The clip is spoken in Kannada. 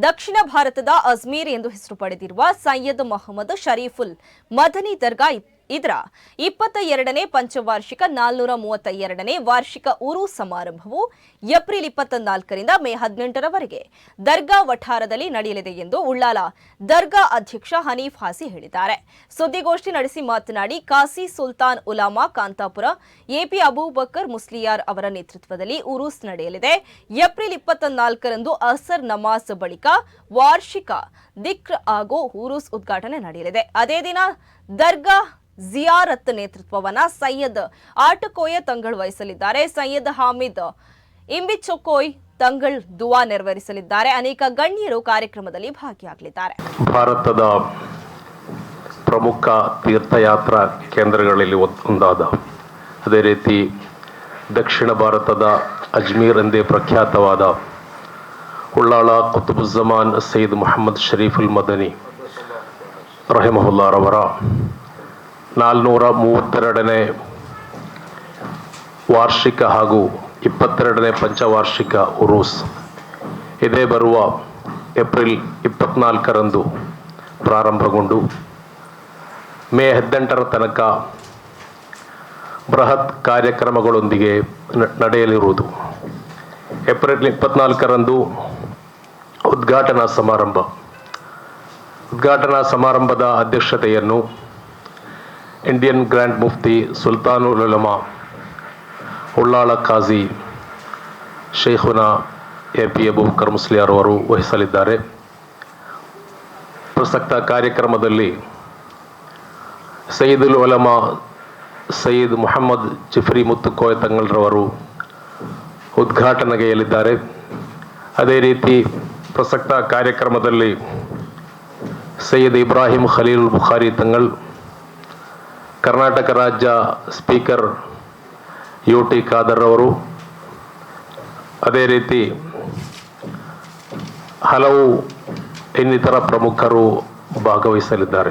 ದಕ್ಷಿಣ ಭಾರತದ ಅಜ್ಮೀರ್ ಎಂದು ಹೆಸರು ಪಡೆದಿರುವ ಸೈಯದ್ ಮೊಹಮ್ಮದ್ ಶರೀಫುಲ್ ಮದನಿ ದರ್ಗಾ ಇದರ ಇಪ್ಪತ್ತ ಎರಡನೇ ಪಂಚವಾರ್ಷಿಕ ನಾಲ್ನೂರ ಮೂವತ್ತ ಎರಡನೇ ವಾರ್ಷಿಕ ಉರು ಸಮಾರಂಭವು ಏಪ್ರಿಲ್ ಇಪ್ಪತ್ತ ನಾಲ್ಕರಿಂದ ಮೇ ಹದಿನೆಂಟರವರೆಗೆ ದರ್ಗಾ ವಠಾರದಲ್ಲಿ ನಡೆಯಲಿದೆ ಎಂದು ಉಳ್ಳಾಲ ದರ್ಗಾ ಅಧ್ಯಕ್ಷ ಹನೀಫ್ ಹಾಸಿ ಹೇಳಿದ್ದಾರೆ. ಸುದ್ದಿಗೋಷ್ಠಿ ನಡೆಸಿ ಮಾತನಾಡಿ, ಕಾಸಿ ಸುಲ್ತಾನ್ ಉಲಾಮಾ ಕಾಂತಾಪುರ, ಎಪಿ ಅಬೂಬಕರ್ ಮುಸ್ಲಿಯಾರ್ ಅವರ ನೇತೃತ್ವದಲ್ಲಿ ಉರೂಸ್ ನಡೆಯಲಿದೆ. ಏಪ್ರಿಲ್ ಇಪ್ಪತ್ತ ನಾಲ್ಕರಂದು ಅಸರ್ ನಮಾಜ್ ಬಳಿಕ ವಾರ್ಷಿಕ ದಿಕ್ರ್ ಹಾಗೂ ಉರೂಸ್ ಉದ್ಘಾಟನೆ ನಡೆಯಲಿದೆ. ಅದೇ ದಿನ ದರ್ಗಾ ಜಿಯಾರತ್ ನೇತೃತ್ವವನ್ನ ಸೈಯದ್ ಆಟಕೋಯ ತಂಗಳ್ ವಹಿಸಲಿದ್ದಾರೆ. ಸೈಯದ್ ಹಾಮಿದ್ ಇಂಬಿಚೊಕೋಯ್ ತಂಗಳ್ ದುವಾ ನೆರವೇರಿಸಲಿದ್ದಾರೆ. ಅನೇಕ ಗಣ್ಯರು ಕಾರ್ಯಕ್ರಮದಲ್ಲಿ ಭಾಗಿಯಾಗಲಿದ್ದಾರೆ. ಭಾರತದ ಪ್ರಮುಖ ತೀರ್ಥಯಾತ್ರಾ ಕೇಂದ್ರಗಳಲ್ಲಿ ಒಂದ್- ಒಂದಾದ. ಅದೇ ರೀತಿ ದಕ್ಷಿಣ ಭಾರತದ ಅಜ್ಮೀರ್ ಎಂದೇ ಪ್ರಖ್ಯಾತವಾದ ಉಳ್ಳಾಳ ಕುತುಬುಜ್ಜಮಾನ್ ಸೈಯದ್ ಮೊಹಮ್ಮದ್ ಶರೀಫುಲ್ ಮದನಿ ರಹಿಮಹುಲ್ಲಾರವರ ನಾಲ್ನೂರ ಮೂವತ್ತೆರಡನೇ ವಾರ್ಷಿಕ ಹಾಗೂ ಇಪ್ಪತ್ತೆರಡನೇ ಪಂಚವಾರ್ಷಿಕ ಉರೂಸ್. ಇದೇ ಬರುವ ಏಪ್ರಿಲ್ ಇಪ್ಪತ್ನಾಲ್ಕರಂದು ಪ್ರಾರಂಭಗೊಂಡು ಮೇ ಹದಿನೆಂಟರ ತನಕ ಬೃಹತ್ ಕಾರ್ಯಕ್ರಮಗಳೊಂದಿಗೆ ನಡೆಯಲಿರುವುದು. ಏಪ್ರಿಲ್ ಇಪ್ಪತ್ನಾಲ್ಕರಂದು ಉದ್ಘಾಟನಾ ಸಮಾರಂಭ. ಉದ್ಘಾಟನಾ ಸಮಾರಂಭದ ಅಧ್ಯಕ್ಷತೆಯನ್ನು ಇಂಡಿಯನ್ ಗ್ರ್ಯಾಂಡ್ ಮುಫ್ತಿ ಸುಲ್ತಾನುಲ್ ಉಲಮಾ ಉಳ್ಳಾಳ ಖಾಜಿ ಶೇಖುನಾ ಎ ಪಿ ಅಬೂಬಕರ್ ಮುಸ್ಲಿಯಾರ್ ಅವರು ವಹಿಸಲಿದ್ದಾರೆ. ಪ್ರಸಕ್ತ ಕಾರ್ಯಕ್ರಮದಲ್ಲಿ ಸೈಯಿದುಲ್ ಉಲಮಾ ಸೈಯದ್ ಮೊಹಮ್ಮದ್ ಜಿಫ್ರಿ ಮುತ್ತುಕೋಯ ತಂಗಲ್ರವರು ಉದ್ಘಾಟನೆಗೈಯಲಿದ್ದಾರೆ. ಅದೇ ರೀತಿ ಪ್ರಸಕ್ತ ಕಾರ್ಯಕ್ರಮದಲ್ಲಿ ಸೈಯದ್ ಇಬ್ರಾಹಿಂ ಖಲೀಲ್ ಬುಖಾರಿ ತಂಗಳ್ ಕರ್ನಾಟಕ ರಾಜ್ಯ ಸ್ಪೀಕರ್ ಯು ಟಿ ಖಾದರ್ ಅವರು. ಅದೇ ರೀತಿ ಹಲವು ಇನ್ನಿತರ ಪ್ರಮುಖರು ಭಾಗವಹಿಸಲಿದ್ದಾರೆ.